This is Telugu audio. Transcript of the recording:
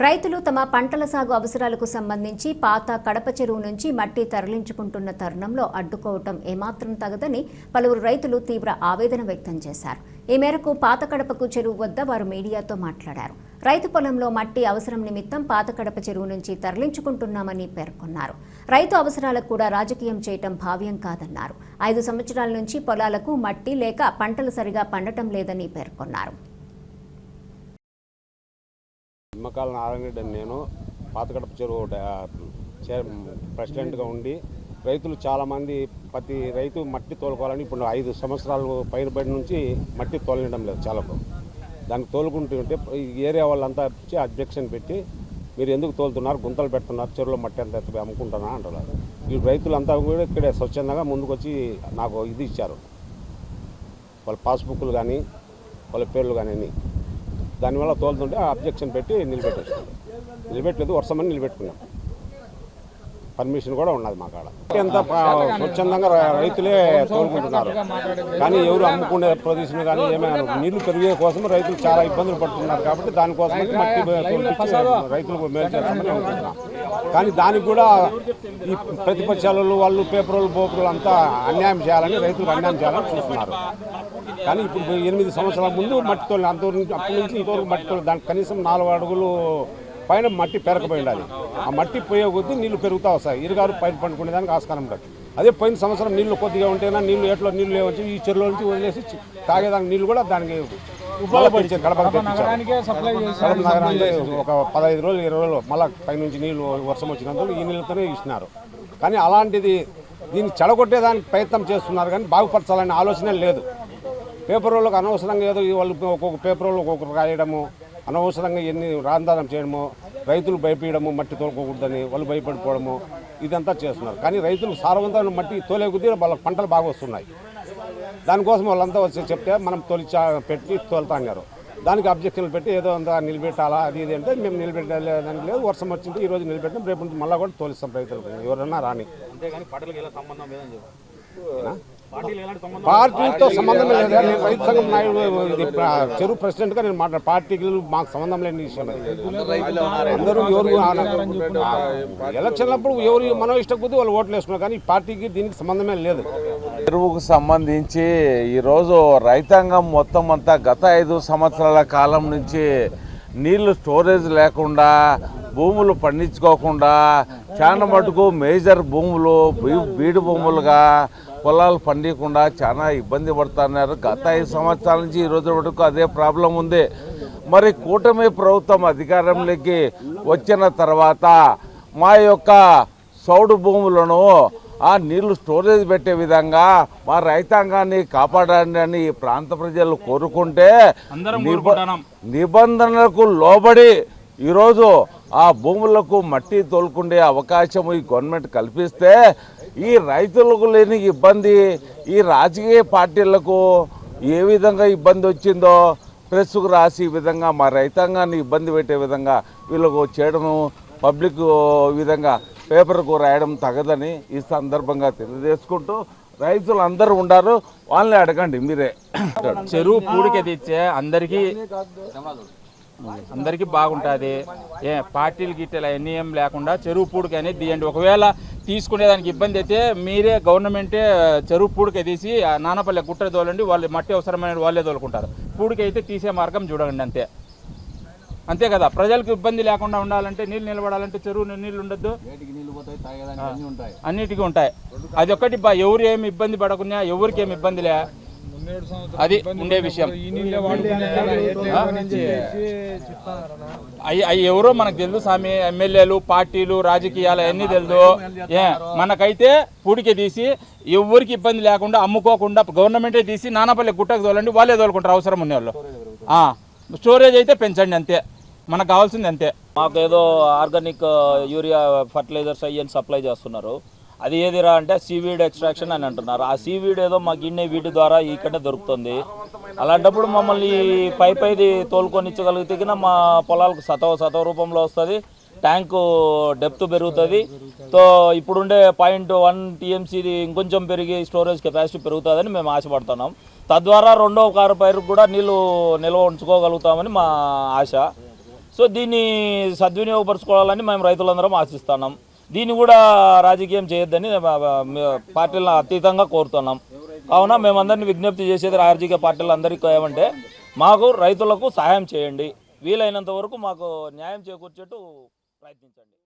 రైతులు తమ పంటల సాగు అవసరాలకు సంబంధించి పాత కడప చెరువు నుంచి మట్టి తరలించుకుంటున్న తరుణంలో అడ్డుకోవటం ఏమాత్రం తగదని పలువురు రైతులు తీవ్ర ఆవేదన వ్యక్తం చేశారు. ఈ మేరకు పాత కడపకు చెరువు వద్ద వారు మీడియాతో మాట్లాడారు. రైతు పొలంలో మట్టి అవసరం నిమిత్తం పాత కడప చెరువు నుంచి తరలించుకుంటున్నామని పేర్కొన్నారు. రైతు అవసరాలకు కూడా రాజకీయం చేయటం భావ్యం కాదన్నారు. ఐదు సంవత్సరాల నుంచి పొలాలకు మట్టి లేక పంటలు సరిగా పండటం లేదని పేర్కొన్నారు. నిమ్మకాల నారాయణరెడ్డి నేను పాతకడప చెరువు ప్రెసిడెంట్గా ఉండి రైతులు చాలామంది ప్రతి రైతు మట్టి తోలుకోవాలని ఇప్పుడు ఐదు సంవత్సరాలు పైన బడి నుంచి మట్టి తోలనడం లేదు చాలా దానికి తోలుకుంటుంటే ఈ ఏరియా వాళ్ళంతా వచ్చి అబ్జెక్షన్ పెట్టి మీరు ఎందుకు తోలుతున్నారు గుంతలు పెడుతున్నారు చెరువులో మట్టి అంత ఎత్తుకు అమ్ముకుంటున్నా అంటున్నారు. ఈ రైతులంతా కూడా ఇక్కడే స్వచ్ఛందంగా ముందుకొచ్చి నాకు ఇది ఇచ్చారు. వాళ్ళ పాస్బుక్లు కానీ వాళ్ళ పేర్లు కానీ దానివల్ల తోలుతుంటే అబ్జెక్షన్ పెట్టి నిలబెట్టేసాం నిలబెట్టలేదు వర్షమని నిలబెట్టుకున్నాం. పర్మిషన్ కూడా ఉన్నది మా కాడ. ఎంత స్వచ్ఛందంగా రైతులే తోలుకుంటున్నారు. కానీ ఎవరు అమ్ముకునే ప్రదేశం కానీ ఏమైనా నీళ్ళు పెరిగే కోసం రైతులు చాలా ఇబ్బందులు పడుతున్నారు కాబట్టి దానికోసం మట్టి తోలిపించి రైతులకు మేలు చేస్తామని అనుకుంటున్నాం కానీ దానికి కూడా ఈ ప్రతిపక్షాలలో వాళ్ళు పేపర్లు బోపర్లు అంతా అన్యాయం చేయాలని రైతులకు అన్యాయం చేయాలని చూస్తున్నారు. కానీ ఇప్పుడు ఎనిమిది సంవత్సరాల ముందు మట్టి తోలి అంతవరకు అప్పటి నుంచి ఇంతవరకు మట్టి తోలి దానికి కనీసం నాలుగు అడుగులు పైన మట్టి పెరకపోయి ఉండాలి. ఆ మట్టి పోయే కొద్దీ నీళ్ళు పెరుగుతూ వస్తాయి. ఇరుగారు పైన పండుకునే దానికి ఆస్కారం ఉంటుంది. అదే పోయిన సంవత్సరం నీళ్ళు కొద్దిగా ఉంటేనా నీళ్ళు ఎట్లో నీళ్ళు లేవచ్చి ఈ చెరువుల నుంచి వదిలేసి తాగేదానికి నీళ్ళు కూడా దానికి ఉపయోగపడించారు కడప నగరానికి ఒక పదహైదు రోజులు ఇరవై రోజులు మళ్ళీ పైనుంచి నీళ్ళు వర్షం వచ్చినందుకు ఈ నీళ్ళతోనే ఇచ్చినారు కానీ అలాంటిది దీన్ని చెడగొట్టేదానికి ప్రయత్నం చేస్తున్నారు కానీ బాగుపరచాలనే ఆలోచన లేదు. పేపర్ వాళ్ళకి అనవసరంగా ఏదో వాళ్ళు ఒక్కొక్క పేపర్ వాళ్ళు ఒక్కొక్కరు రాయడము అనవసరంగా ఎన్ని రాందానం చేయడము రైతులు భయపడము మట్టి తోలుకోకూడదని వాళ్ళు భయపడిపోవడము ఇదంతా చేస్తున్నారు. కానీ రైతులు సారవంతమైన మట్టి తోలే కొద్దీ వాళ్ళ పంటలు బాగా వస్తున్నాయి. దానికోసం వాళ్ళంతా వచ్చి చెప్తే మనం తొలిచా పెట్టి తోలుతా అన్నారు దానికి అబ్జెక్షన్లు పెట్టి ఏదో అంతా నిలబెట్టాలా అది ఇది అంటే మేము నిలబెట్టలేదని లేదు. వర్షం వచ్చింది ఈ రోజు నిలబెట్టినాం రేపు మళ్ళీ కూడా తోలిస్తాం రైతులకు. ఎవరన్నా రాని. అంతేగాని పంటలకు ఎలా సంబంధం లేదని ఎలాంటి సంబంధం లేదు. నేను రైతు సంఘం నాయుడు చెరువు ప్రెసిడెంట్గా నేను మాట్లాడు పార్టీకి మాకు సంబంధం లేని విషయం అది. అందరూ ఎవరు ఎలక్షన్లప్పుడు ఎవరు మనం ఇష్టం కొద్దీ వాళ్ళు ఓట్లు వేసుకున్నారు కానీ పార్టీకి దీనికి సంబంధమే లేదు. చెరువుకు సంబంధించి ఈరోజు రైతాంగం మొత్తం అంతా గత ఐదు సంవత్సరాల కాలం నుంచి నీళ్ళు స్టోరేజ్ లేకుండా భూములు పండించుకోకుండా చాలా మటుకు మేజర్ భూములు బీడు భూములుగా పొలాలు పండియకుండా చాలా ఇబ్బంది పడుతున్నారు. గత ఐదు సంవత్సరాల నుంచి ఈ రోజు వరకు అదే ప్రాబ్లం ఉంది. మరి కూటమి ప్రభుత్వం అధికారంలోకి వచ్చిన తర్వాత మా యొక్క సౌడు భూములను ఆ నీళ్ళు స్టోరేజ్ పెట్టే విధంగా మా రైతాంగాన్ని కాపాడండి అని ఈ ప్రాంత ప్రజలు కోరుకుంటే నిబ- నిబంధనలకు లోబడి ఈరోజు ఆ భూములకు మట్టి తోలుకుండే అవకాశం ఈ గవర్నమెంట్ కల్పిస్తే ఈ రైతులకు లేని ఇబ్బంది ఈ రాజకీయ పార్టీలకు ఏ విధంగా ఇబ్బంది వచ్చిందో ప్రెస్కు రాసి ఈ విధంగా మా రైతాంగాన్ని ఇబ్బంది పెట్టే విధంగా వీళ్ళకు చేయడము పబ్లిక్ విధంగా పేపర్కు రాయడం తగదని ఈ సందర్భంగా తెలియజేసుకుంటూ రైతులు అందరూ ఉండారు. వాళ్ళని అడగండి మీరే. చెరువు పూడికి తెచ్చే అందరికీ అందరికీ బాగుంటుంది. ఏ పార్టీలు గిట్టెలు అవన్నీ ఏం లేకుండా చెరువు పూడికి అనేది తీయండి. ఒకవేళ తీసుకునేదానికి ఇబ్బంది అయితే మీరే గవర్నమెంటే చెరువు పూడికి తీసి ఆ నానపల్లె గుట్ట తోలండి వాళ్ళు మట్టి అవసరమైన వాళ్ళే తోలుకుంటారు. పూడికి అయితే తీసే మార్గం చూడండి అంతే. అంతే కదా? ప్రజలకు ఇబ్బంది లేకుండా ఉండాలంటే నీళ్ళు నిలబడాలంటే చెరువు నీళ్ళు ఉండొద్దు. అన్నిటికీ ఉంటాయి. అది ఒక్కటి బా ఎవరు ఏమి ఇబ్బంది పడకున్నా ఎవరికి ఏమి ఇబ్బందిలే అది ఉండే విషయం. అవి అవి ఎవరో మనకు తెలుసు స్వామి ఎమ్మెల్యేలు పార్టీలు రాజకీయాలు అన్నీ తెలుసు. ఏ మనకైతే పూడికి తీసి ఎవరికి ఇబ్బంది లేకుండా అమ్ముకోకుండా గవర్నమెంటే తీసి నానపల్లి గుట్టకు తోలండి వాళ్ళే తోలుకుంటారు అవసరం ఉన్నవాళ్ళు ఆ, స్టోరేజ్ అయితే పెంచండి అంతే. మనకు కావాల్సింది అంతే. మాకు ఏదో ఆర్గానిక్ యూరియా ఫర్టిలైజర్స్ అయ్యి సప్లై చేస్తున్నారు. అది ఏదిరా అంటే సీవీడ్ ఎక్స్ట్రాక్షన్ అని అంటున్నారు. ఆ సీవీడ్ ఏదో మా గిన్నె వీటి ద్వారా ఇక్కడే దొరుకుతుంది. అలాంటప్పుడు మమ్మల్ని పై పైది తోలుకొని ఇచ్చగలిగితే మా పొలాలకు సతవ సతవ రూపంలో వస్తుంది. ట్యాంకు డెప్త్ పెరుగుతుంది. సో ఇప్పుడుండే పాయింట్ వన్ టీఎంసీది ఇంకొంచెం పెరిగి స్టోరేజ్ కెపాసిటీ పెరుగుతుందని మేము ఆశపడుతున్నాం. తద్వారా రెండో కారు పైరు కూడా నీళ్ళు నిల్వ ఉంచుకోగలుగుతామని మా ఆశ. సో దీన్ని సద్వినియోగపరచుకోవాలని మేము రైతులందరం ఆశిస్తున్నాం. దీన్ని కూడా రాజకీయం చేయొద్దని పార్టీలను అతీతంగా కోరుతున్నాం. కావున మేమందరినీ విజ్ఞప్తి చేసేది రాజకీయ పార్టీలు అందరికీ ఏమంటే మాకు రైతులకు సహాయం చేయండి. వీలైనంత వరకు మాకు న్యాయం చేకూర్చేట్టు ప్రయత్నించండి.